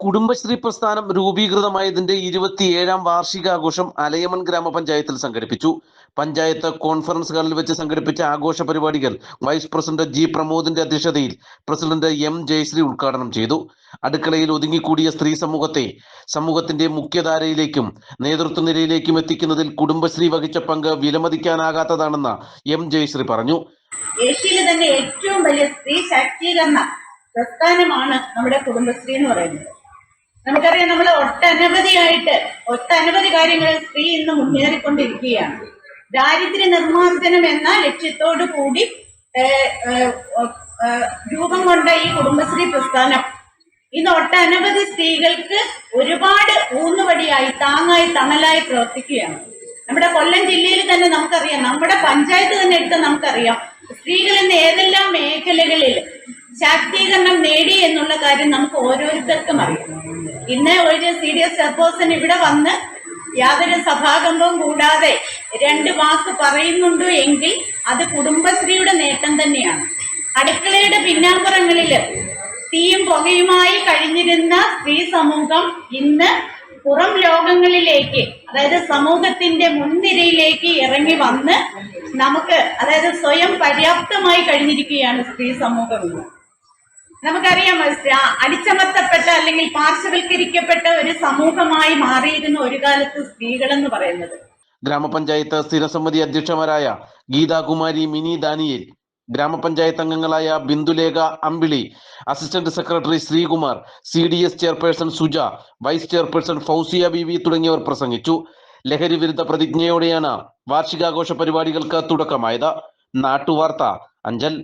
കുടുംബശ്രീ പ്രസ്ഥാനം രൂപീകൃതമായതിന്റെ ഇരുപത്തിയേഴാം വാർഷികാഘോഷം അലയമൺ ഗ്രാമപഞ്ചായത്തിൽ സംഘടിപ്പിച്ചു. പഞ്ചായത്ത് കോൺഫറൻസ് ഹാളിൽ വെച്ച് സംഘടിപ്പിച്ച ആഘോഷ പരിപാടികൾ വൈസ് പ്രസിഡന്റ് ജി പ്രമോദിന്റെ അധ്യക്ഷതയിൽ പ്രസിഡന്റ് എം ജയശ്രീ ഉദ്ഘാടനം ചെയ്തു. അടുക്കളയിൽ ഒതുങ്ങിക്കൂടിയ സ്ത്രീ സമൂഹത്തെ സമൂഹത്തിന്റെ മുഖ്യധാരയിലേക്കും നേതൃത്വ നിരയിലേക്കും എത്തിക്കുന്നതിൽ കുടുംബശ്രീ വഹിച്ച പങ്ക് വിലമതിക്കാനാകാത്തതാണെന്ന് എം ജയശ്രീ പറഞ്ഞു. ഏഷ്യയിലെ തന്നെ ഏറ്റവും വലിയ സ്ത്രീ ശാക്തീകരണ പ്രസ്ഥാനമാണ് നമ്മുടെ കുടുംബശ്രീ എന്ന് പറയുന്നത്. നമുക്കറിയാം നമ്മൾ ഒട്ടനവധിയായിട്ട് ഒട്ടനവധി കാര്യങ്ങൾ സ്ത്രീ ഇന്ന് മുന്നേറിക്കൊണ്ടിരിക്കുകയാണ്. ദാരിദ്ര്യ നിർമ്മാർജനം എന്ന ലക്ഷ്യത്തോടു കൂടി രൂപം കൊണ്ട ഈ കുടുംബശ്രീ പ്രസ്ഥാനം. ഇന്ന് ഒട്ടനവധി സ്ത്രീകൾക്ക് ഒരുപാട് ഊന്നുവടിയായി താങ്ങായി തണലായി പ്രവർത്തിക്കുകയാണ്. നമ്മുടെ കൊല്ലം ജില്ലയിൽ തന്നെ നമുക്കറിയാം നമ്മുടെ പഞ്ചായത്ത് തന്നെ എടുത്ത് നമുക്കറിയാം സ്ത്രീകൾ ഇന്ന് ഏതെല്ലാം മേഖലകളിൽ ശാക്തീകരണം നേടി എന്നുള്ള കാര്യം നമുക്ക് ഓരോരുത്തർക്കും അറിയാം. ഇന്ന് ഒരു സി ഡി എസ് ചെയർപേഴ്സൺ ഇവിടെ വന്ന് യാതൊരു സഭാകമ്പവും കൂടാതെ രണ്ട് വാക്ക് പറയുന്നുണ്ട് എങ്കിൽ അത് കുടുംബശ്രീയുടെ നേട്ടം തന്നെയാണ്. അടുക്കളയുടെ പിന്നാമ്പുറങ്ങളിൽ തീയും പുകയുമായി കഴിഞ്ഞിരുന്ന സ്ത്രീ സമൂഹം ഇന്ന് പുറം ലോകങ്ങളിലേക്ക് അതായത് സമൂഹത്തിന്റെ മുൻനിരയിലേക്ക് ഇറങ്ങി വന്ന് നമുക്ക് അതായത് സ്വയം പര്യാപ്തമായി കഴിഞ്ഞിരിക്കുകയാണ് സ്ത്രീ സമൂഹം. നമുക്കറിയാം അടിച്ചമർത്തപ്പെട്ട അല്ലെങ്കിൽ പാർശ്വവൽക്കരിക്കപ്പെട്ട ഒരു സമൂഹമായി മാറിയിരുന്ന ഒരു കാലത്ത് സ്ത്രീകൾ എന്ന് പറയുന്നത്. ഗ്രാമപഞ്ചായത്ത് സ്ഥിരസമിതി അധ്യക്ഷമാരായ ഗീതാകുമാരി മിനി ദാനിയേൽ ഗ്രാമപഞ്ചായത്ത് അംഗങ്ങളായ Bindulekha Ambili assistant secretary Sreekumar C D S chairperson Suja vice chairperson Fousiya Beevi തുടങ്ങിയവർ പ്രസംഗിച്ചു. ലഹരി വിരുദ്ധ പ്രതിജ്ഞയോടെയാണ് വാർഷികാഘോഷ പരിപാടികൾക്ക് തുടക്കമായത്. നാട്ടുവാർത്ത അഞ്ചൽ.